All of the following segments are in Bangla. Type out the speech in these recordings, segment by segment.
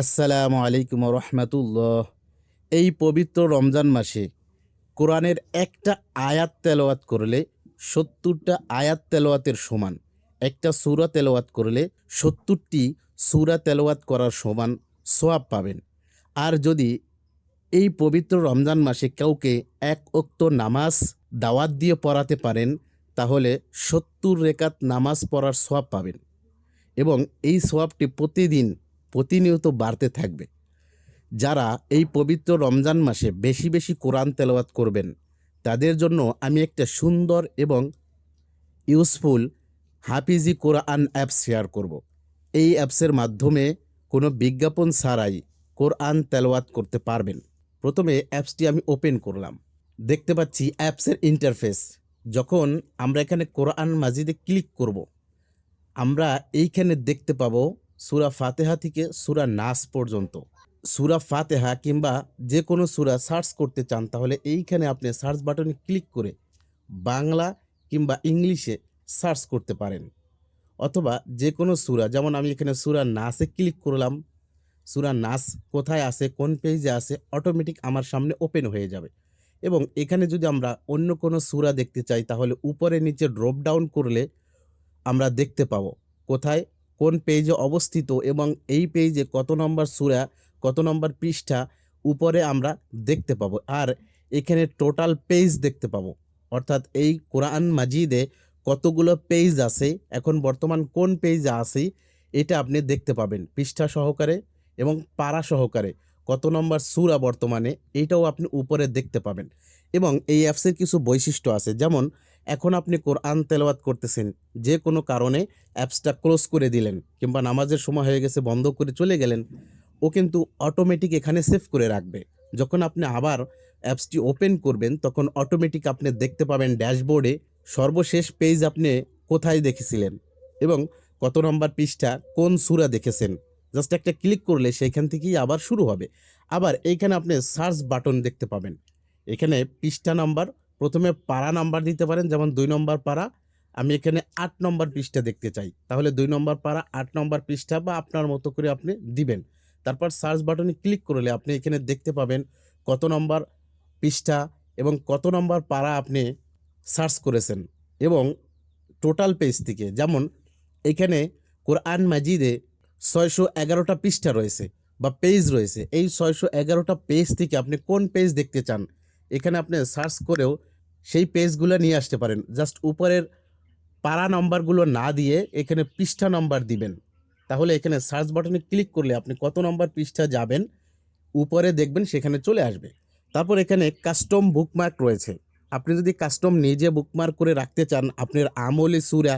আসসালামু আলাইকুম রহমতুল্লাহ এই পবিত্র রমজান মাসে কোরআনের একটা আয়াত তেলাওয়াত করলে সত্তরটা আয়াত তেলাওয়াতের সমান, একটা সুরা তেলাওয়াত করলে সত্তরটি সুরা তেলাওয়াত করার সমান সোয়াব পাবেন। আর যদি এই পবিত্র রমজান মাসে কাউকে এক অক্ত নামাজ দাওয়াত দিয়ে পড়াতে পারেন, তাহলে সত্তর রেকাত নামাজ পড়ার সোয়াব পাবেন। এবং এই সোয়াবটি প্রতিদিন প্রতিনিয়ত বাড়তে থাকবে। যারা এই পবিত্র রমজান মাসে বেশি বেশি কোরআন তেলাওয়াত করবেন, তাদের জন্য আমি একটা সুন্দর এবং ইউজফুল হাফিজি কোরআন অ্যাপ শেয়ার করব। এই অ্যাপসের মাধ্যমে কোনো বিজ্ঞাপন ছাড়াই কোরআন তেলাওয়াত করতে পারবেন। প্রথমে অ্যাপসটি আমি ওপেন করলাম। দেখতে পাচ্ছি অ্যাপসের ইন্টারফেস। যখন আমরা এখানে কোরআন মাজিদে ক্লিক করব, আমরা এইখানে দেখতে পাবো সুরা ফাতেহা থেকে সুরা নাস পর্যন্ত। সুরা ফাতেহা কিংবা যে কোনো সুরা সার্চ করতে চান, তাহলে এইখানে আপনি সার্চ বাটনে ক্লিক করে বাংলা কিংবা ইংলিশে সার্চ করতে পারেন। অথবা যে কোনো সুরা, যেমন আমি এখানে সুরা নাসে ক্লিক করলাম, সুরা নাস কোথায় আছে, কোন পেজে আছে, অটোমেটিক আমার সামনে ওপেন হয়ে যাবে। এবং এখানে যদি আমরা অন্য কোনো সুরা দেখতে চাই, তাহলে উপরে নিচে ড্রপ ডাউন করলে আমরা দেখতে পাবো কোথায় কোন পেজে অবস্থিত এবং এই পেজে কত নম্বর সুরা, কত নম্বর পৃষ্ঠা উপরে আমরা দেখতে পাবো। আর এখানে টোটাল পেজ দেখতে পাবো। অর্থাৎ এই কোরআন মাজিদে কতগুলো পেজ আছে, এখন বর্তমান কোন পেজে আছে, এটা আপনি দেখতে পাবেন পৃষ্ঠা সহকারে এবং পাড়া সহকারে। কত নম্বর সুরা বর্তমানে, এটাও আপনি উপরে দেখতে পাবেন। এবং এই অ্যাপসের কিছু বৈশিষ্ট্য আছে। যেমন এখন আপনি কোরআন তেলাওয়াত করতেছেন, যে কোনো কারণে অ্যাপসটা ক্লোজ করে দিলেন কিংবা নামাজের সময় হয়ে গেছে, বন্ধ করে চলে গেলেন, ও কিন্তু অটোমেটিক এখানে সেভ করে রাখবে। যখন আপনি আবার অ্যাপসটি ওপেন করবেন, তখন অটোমেটিক আপনি দেখতে পাবেন ড্যাশবোর্ডে সর্বশেষ পেজ আপনি কোথায় দেখেছিলেন এবং কত নম্বর পৃষ্ঠা, কোন সুরা দেখেছেন। জাস্ট একটা ক্লিক করলে সেইখান থেকেই আবার শুরু হবে। আবার এইখানে আপনি সার্চ বাটন দেখতে পাবেন। এখানে পৃষ্ঠা নাম্বার প্রথমে পারা নাম্বার দিতে পারেন, যেমন দুই নম্বর পারা আমি এখানে আট নম্বর পৃষ্ঠা দেখতে চাই। তাহলে দুই নম্বর পারা আট নম্বর পৃষ্ঠা বা আপনার মতো করে আপনি দিবেন। তারপর সার্চ বাটনে ক্লিক করলে আপনি এখানে দেখতে পাবেন কত নম্বর পৃষ্ঠা এবং কত নম্বর পারা আপনি সার্চ করেছেন এবং টোটাল পেজ থেকে। যেমন এখানে কোরআন মাজিদে ছয়শো এগারোটা পৃষ্ঠা রয়েছে বা পেজ রয়েছে। এই ছয়শো এগারোটা পেজ থেকে আপনি কোন পেজ দেখতে চান? এখানে আপনি সার্চ করেও সেই পেজগুলো নিয়ে আসতে পারেন। জাস্ট উপরের পারা নম্বরগুলো না দিয়ে এখানে পৃষ্ঠা নম্বর দিবেন। তাহলে এখানে সার্চ বাটনে ক্লিক করলে আপনি কত নম্বর পৃষ্ঠা যাবেন, উপরে দেখবেন সেখানে চলে আসবে। তারপর এখানে কাস্টম বুকমার্ক রয়েছে। আপনি যদি কাস্টম নিজে বুকমার্ক করে রাখতে চান, আপনার আমলি সুরা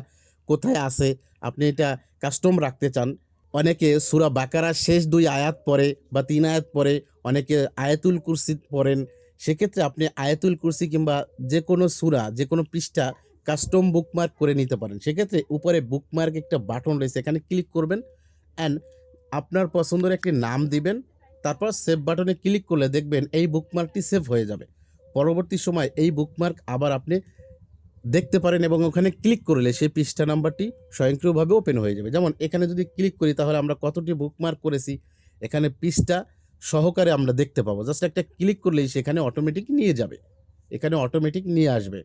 কোথায় আছে, আপনি এটা কাস্টম রাখতে চান, অনেকে সুরা বাকারার শেষ দুই আয়াত পরে বা তিন আয়াত পরে অনেকে আয়াতুল কুরসি পড়েন সেক্ষেত্রে আপনি আয়াতুল কুরসি কিংবা যে কোনো সুরা, যে কোনো পৃষ্ঠা কাস্টম বুকমার্ক করে নিতে পারেন। সেক্ষেত্রে উপরে বুকমার্ক একটা বাটন রয়েছে, এখানে ক্লিক করবেন অ্যান্ড আপনার পছন্দের একটি নাম দিবেন, তারপর সেভ বাটনে ক্লিক করলে দেখবেন এই বুকমার্কটি সেভ হয়ে যাবে। পরবর্তী সময় এই বুকমার্ক আবার আপনি দেখতে পারেন এবং ওখানে ক্লিক করলে সেই পৃষ্ঠা নাম্বারটি স্বয়ংক্রিয়ভাবে ওপেন হয়ে যাবে। যেমন এখানে যদি ক্লিক করি তাহলে আমরা কতটি বুকমার্ক করেছি, এখানে পৃষ্ঠা সহকারে আমরা দেখতে পাবো। জাস্ট একটা ক্লিক করলেই সেখানে অটোমেটিক নিয়ে যাবে। এখানে অটোমেটিক নিয়ে আসবে।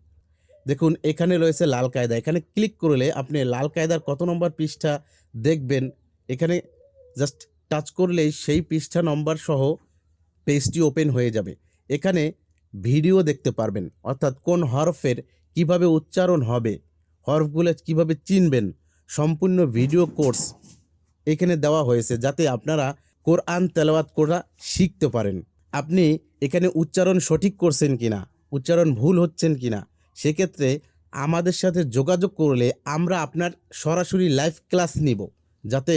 দেখুন, এখানে রয়েছে লাল কায়দা। এখানে ক্লিক করলে আপনি লাল কায়দার কত নম্বর পৃষ্ঠা দেখবেন? এখানে জাস্ট টাচ করলেই সেই পৃষ্ঠা নম্বর সহ পেজটি ওপেন হয়ে যাবে। এখানে ভিডিও দেখতে পারবেন। অর্থাৎ কোন হরফের কীভাবে উচ্চারণ হবে, হরফগুলো কীভাবে চিনবেন, সম্পূর্ণ ভিডিও কোর্স এখানে দেওয়া হয়েছে। যাতে আপনারা কোরআন তেলাওয়াত করা শিখতে পারেন। আপনি এখানে উচ্চারণ সঠিক করছেন কিনা, উচ্চারণ ভুল হচ্ছেন কিনা, সেক্ষেত্রে আমাদের সাথে যোগাযোগ করলে আমরা আপনার সরাসরি লাইভ ক্লাস নিব। যাতে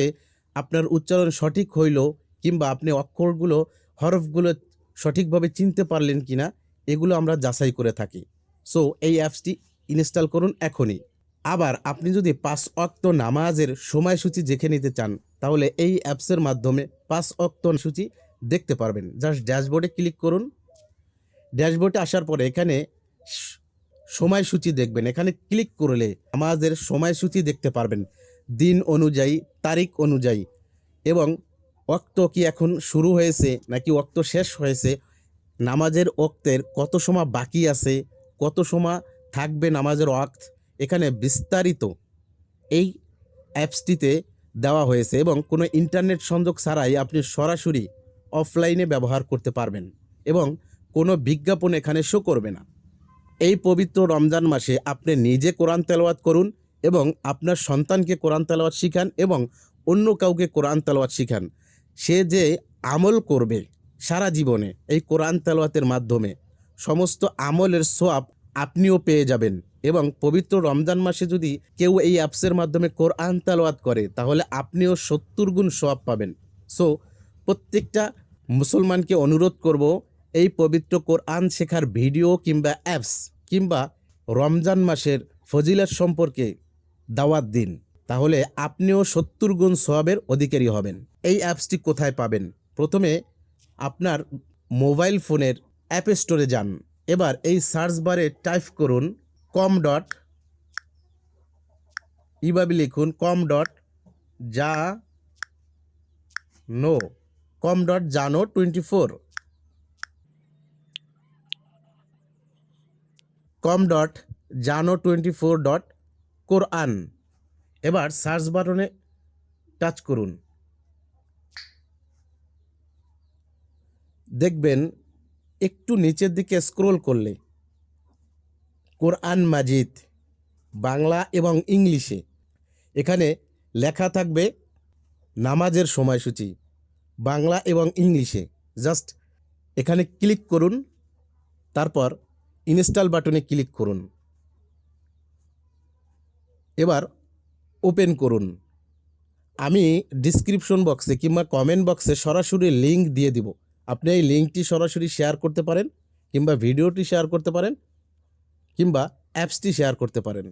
আপনার উচ্চারণ সঠিক হইল কিংবা আপনি অক্ষরগুলো, হরফগুলো সঠিকভাবে চিনতে পারলেন কিনা, এগুলো আমরা যাচাই করে থাকি। সো এই অ্যাপসটি ইনস্টল করুন এখনই। আবার আপনি যদি পাঁচ অক্ত নামাজের সময়সূচি দেখে নিতে চান, তাহলে এই অ্যাপসের মাধ্যমে পাঁচ অক্ত সূচি দেখতে পারবেন। জাস্ট ড্যাশবোর্ডে ক্লিক করুন। ড্যাশবোর্ডে আসার পরে এখানে সময়সূচি দেখবেন। এখানে ক্লিক করলে নামাজের সময়সূচি দেখতে পারবেন। দিন অনুযায়ী, তারিখ অনুযায়ী। এবং ওক্ত কি এখন শুরু হয়েছে নাকি ওক্ত শেষ হয়েছে, নামাজের ওক্তের কত সময় বাকি আছে, কত সময় থাকবে নামাজের ওয়াক্ত এখানে বিস্তারিত এই অ্যাপসটিতে দেওয়া হয়েছে এবং কোনো ইন্টারনেট সংযোগ ছাড়াই আপনি সরাসরি অফলাইনে ব্যবহার করতে পারবেন এবং কোনো বিজ্ঞাপন এখানে শো করবে না। এই পবিত্র রমজান মাসে আপনি নিজে কোরআন তেলাওয়াত করুন এবং আপনার সন্তানকে কোরআন তেলাওয়াত শিখান এবং অন্য কাউকে কোরআন তেলাওয়াত শিখান। সে যে আমল করবে সারা জীবনে এই কোরআন তেলাওয়াতের মাধ্যমে, সমস্ত আমলের সোয়াব আপনিও পেয়ে যাবেন। এবং পবিত্র রমজান মাসে যদি কেউ এই অ্যাপসের মাধ্যমে কোরআন তেলাওয়াত করে, তাহলে আপনিও সত্তর গুণ সোয়াব পাবেন। সো প্রত্যেকটা মুসলমানকে অনুরোধ করব, এই পবিত্র কোরআন শেখার ভিডিও কিংবা অ্যাপস কিংবা রমজান মাসের ফজিলত সম্পর্কে দাওয়াত দিন। তাহলে আপনিও সত্তর গুণ সোয়াবের অধিকারী হবেন। এই অ্যাপসটি কোথায় পাবেন? প্রথমে আপনার মোবাইল ফোনের অ্যাপ স্টোরে যান। এবার এই সার্চ বারে টাইপ করুন কম ডট এইভাবে লিখুন, কম ডট যা নো, কম ডট জানো টোয়েন্টি ফোর কম ডট জানো টোয়েন্টি ফোর ডট কোরআন। এবার সার্চ বাটনে টাচ করুন। দেখবেন একটু নিচের দিকে স্ক্রোল করলে কোরআন মাজিদ, বাংলা এবং ইংলিশে। এখানে লেখা থাকবে নামাজের সময়সূচি, বাংলা এবং ইংলিশে। জাস্ট এখানে ক্লিক করুন, তারপর ইনস্টল বাটনে ক্লিক করুন। এবার ওপেন করুন। আমি ডিসক্রিপশন বক্সে কিংবা কমেন্ট বক্সে সরাসরি লিঙ্ক দিয়ে দিব। আপনি এই লিঙ্কটি সরাসরি শেয়ার করতে পারেন কিংবা ভিডিওটি শেয়ার করতে পারেন। কিংবা অ্যাপসটি শেয়ার করতে পারেন।